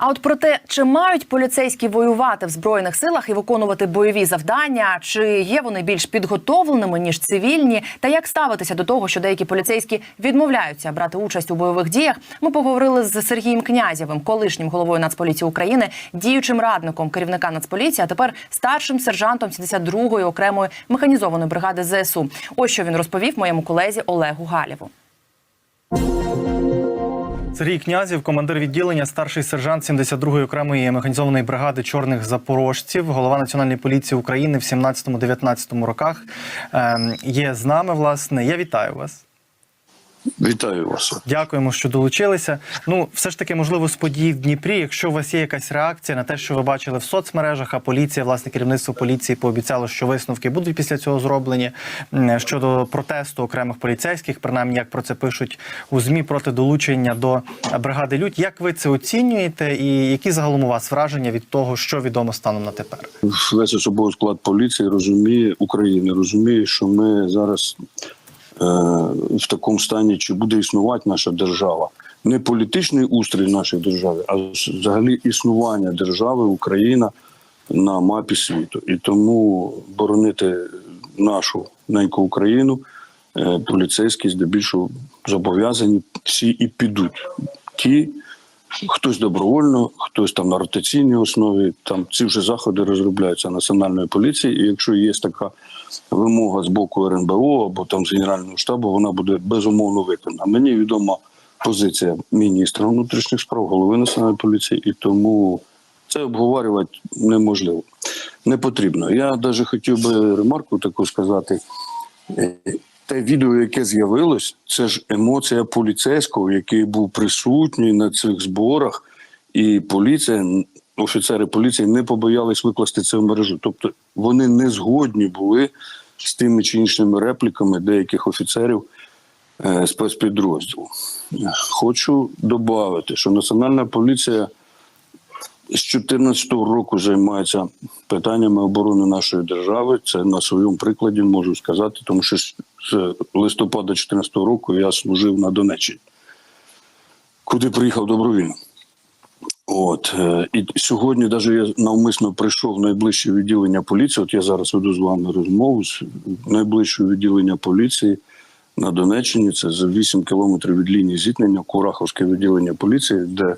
А от про те, чи мають поліцейські воювати в збройних силах і виконувати бойові завдання, чи є вони більш підготовленими ніж цивільні, та як ставитися до того, що деякі поліцейські відмовляються брати участь у бойових діях, ми поговорили з Сергієм Князєвим, колишнім головою Нацполіції України, діючим радником керівника Нацполіції, а тепер старшим сержантом 72-ї окремої механізованої бригади ЗСУ. Ось що він розповів моєму колезі Олегу Галєву. Сергій Князів, командир відділення, старший сержант 72-ї окремої механізованої бригади чорних запорожців, голова національної поліції України в 17-19 роках. Ем, є з нами. Власне, я вітаю вас. Вітаю вас. Дякуємо, що долучилися. Ну, все ж таки, можливо, з подій в Дніпрі. Якщо у вас є якась реакція на те, що ви бачили в соцмережах, а поліція, власне, керівництво поліції пообіцяло, що висновки будуть після цього зроблені щодо протесту окремих поліцейських, принаймні як про це пишуть у змі проти долучення до бригади Людь. Як ви це оцінюєте, і які загалом у вас враження від того, що відомо станом на тепер? Весь особовий склад поліції розуміє України, розуміє, що ми зараз в такому стані, чи буде існувати наша держава. Не політичний устрій нашої держави, а взагалі існування держави Україна на мапі світу. І тому боронити нашу неньку Україну е, поліцейські здебільшого зобов'язані всі і підуть. Ті, Хтось добровольно, хтось там на ротаційній основі. Там ці вже заходи розробляються національною поліцією. І якщо є така вимога з боку РНБО або там з генерального штабу, вона буде безумовно виконана. Мені відома позиція міністра внутрішніх справ, голови національної поліції, і тому це обговорювати неможливо, не потрібно. Я навіть хотів би ремарку таку сказати. Те відео, яке з'явилось, це ж емоція поліцейського, який був присутній на цих зборах, і поліція, офіцери поліції не побоялись викласти це в мережу. Тобто вони не згодні були з тими чи іншими репліками деяких офіцерів е, спецпідрозділу. Хочу додати, що Національна поліція з 2014 року займається питаннями оборони нашої держави. Це на своєму прикладі можу сказати, тому що з з листопада 2014 року я служив на Донеччині, куди приїхав добровільно. От е, і сьогодні, навіть я навмисно прийшов в найближче відділення поліції. От я зараз веду з вами розмову з найближчого відділення поліції на Донеччині. Це за 8 кілометрів від лінії зіткнення, Кураховське відділення поліції, де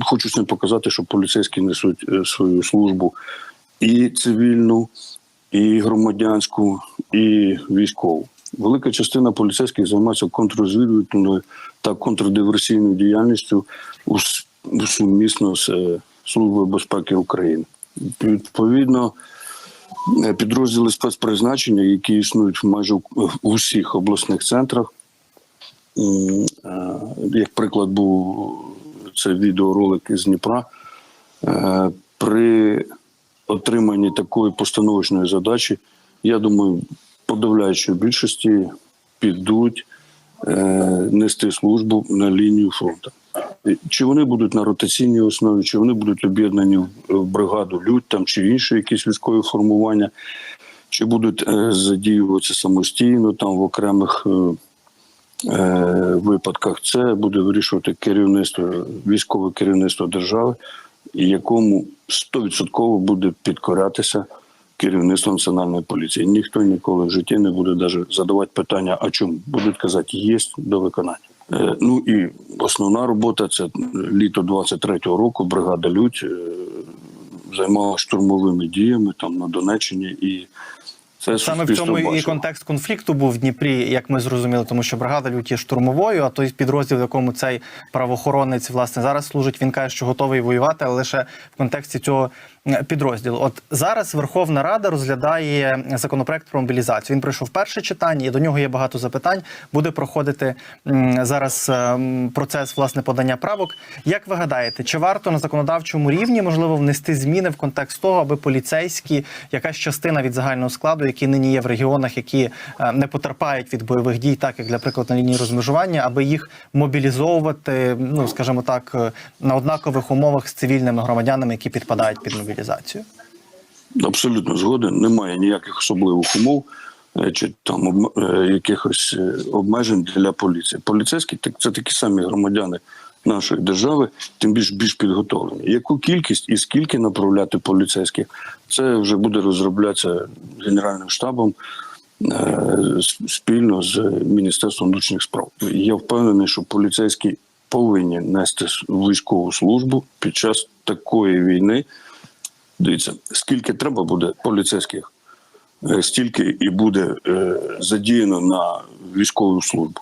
хочу цим показати, що поліцейські несуть е, свою службу і цивільну, і громадянську, і військову. Велика частина поліцейських займається контррозвідувальною та контрдиверсійною діяльністю ус- сумісно з е, Службою безпеки України. Відповідно, е, підрозділи спецпризначення, які існують майже в в усіх обласних центрах. Е, Як приклад був це відеоролик із Дніпра. Е, При отриманні такої постановочної задачі, я думаю, подавляючої більшості підуть е, нести службу на лінію фронту. Чи вони будуть на ротаційній основі, чи вони будуть об'єднані в- в бригаду людь там чи інші якісь військові формування, чи будуть е, задіюватися самостійно там в окремих е, е, випадках, це буде вирішувати керівництво, військове керівництво держави, якому 100% буде підкорятися керівництво національної поліції. Ніхто ніколи в житті не буде навіть задавати питання, а чому будуть казати, є до виконання. Е, Ну і основна робота це літо 23-го року. Бригада Людь е, займалася штурмовими діями там на Донеччині, і це Саме в цьому і контекст конфлікту був в Дніпрі, як ми зрозуміли, тому що бригада є штурмовою, а той підрозділ, в якому цей правоохоронець власне зараз служить, він каже, що готовий воювати, але лише в контексті цього підрозділу. От зараз Верховна Рада розглядає законопроект про мобілізацію. Він пройшов перше читання, і до нього є багато запитань. Буде проходити зараз е, процес власне подання правок. Як ви гадаєте, чи варто на законодавчому рівні можливо внести зміни в контекст того, аби поліцейські, якась частина від загального складу, які нині є в регіонах, які е, не потерпають від бойових дій, так як для прикладу на лінії розмежування, аби їх мобілізовувати, ну скажімо так, е, на однакових умовах з цивільними громадянами, які підпадають під мобілізацію? Абсолютно згоден. Немає ніяких особливих умов е, чи там якихось обмежень для поліції. Поліцейські це такі самі громадяни нашої держави, тим більш більш підготовлені. Яку кількість і скільки направляти поліцейських, це вже буде розроблятися Генеральним штабом е, спільно з Міністерством внутрішніх справ. Я впевнений, що поліцейські повинні нести військову службу під час такої війни. Дивіться, скільки треба буде поліцейських, е, стільки і буде е, задіяно на військову службу.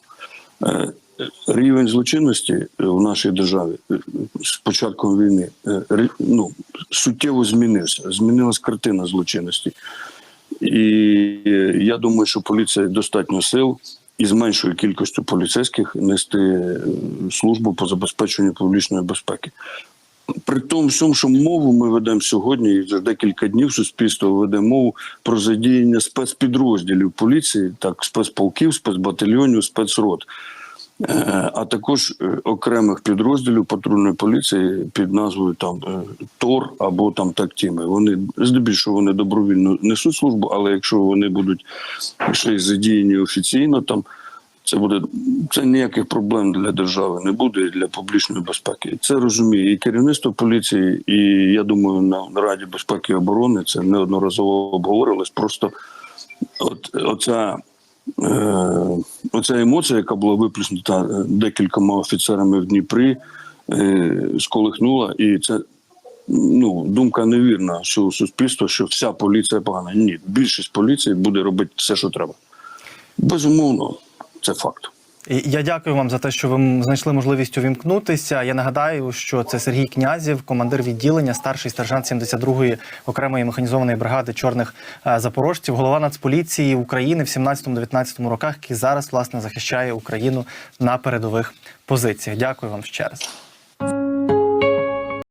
Е, Рівень злочинності в нашій державі е, з початком війни е, ну, суттєво змінився. Змінилась картина злочинності. І е, я думаю, що поліція достатньо сил і з меншою кількістю поліцейських нести е, службу по забезпеченню публічної безпеки. При тому всьому, що мову ми ведемо сьогодні, і вже декілька днів суспільство веде мову про задіяння спецпідрозділів поліції, так спецполків, спецбатальйонів, спецрот. А також е, окремих підрозділів патрульної поліції під назвою там е, ТОР або там тактіми. Вони здебільшого вони добровільно несуть службу, але якщо вони будуть ще й задіяні офіційно, там це буде це ніяких проблем для держави не буде і для публічної безпеки. Це розуміє і керівництво поліції, і я думаю, на Раді безпеки і оборони це неодноразово обговорилось. Просто от оця. Е, оця емоція, яка була виплеснута е, декількома офіцерами в Дніпрі, е, сколихнула, і це ну, думка невірна, у суспільства, що вся поліція погана. Ні, більшість поліції буде робити все, що треба. Безумовно, це факт. Я дякую вам за те, що ви знайшли можливість увімкнутися. Я нагадаю, що це Сергій Князів, командир відділення, старший сержант 72-ї окремої механізованої бригади чорних е, запорожців, голова Нацполіції України в 17-19 роках, який зараз власне захищає Україну на передових позиціях. Дякую вам ще раз.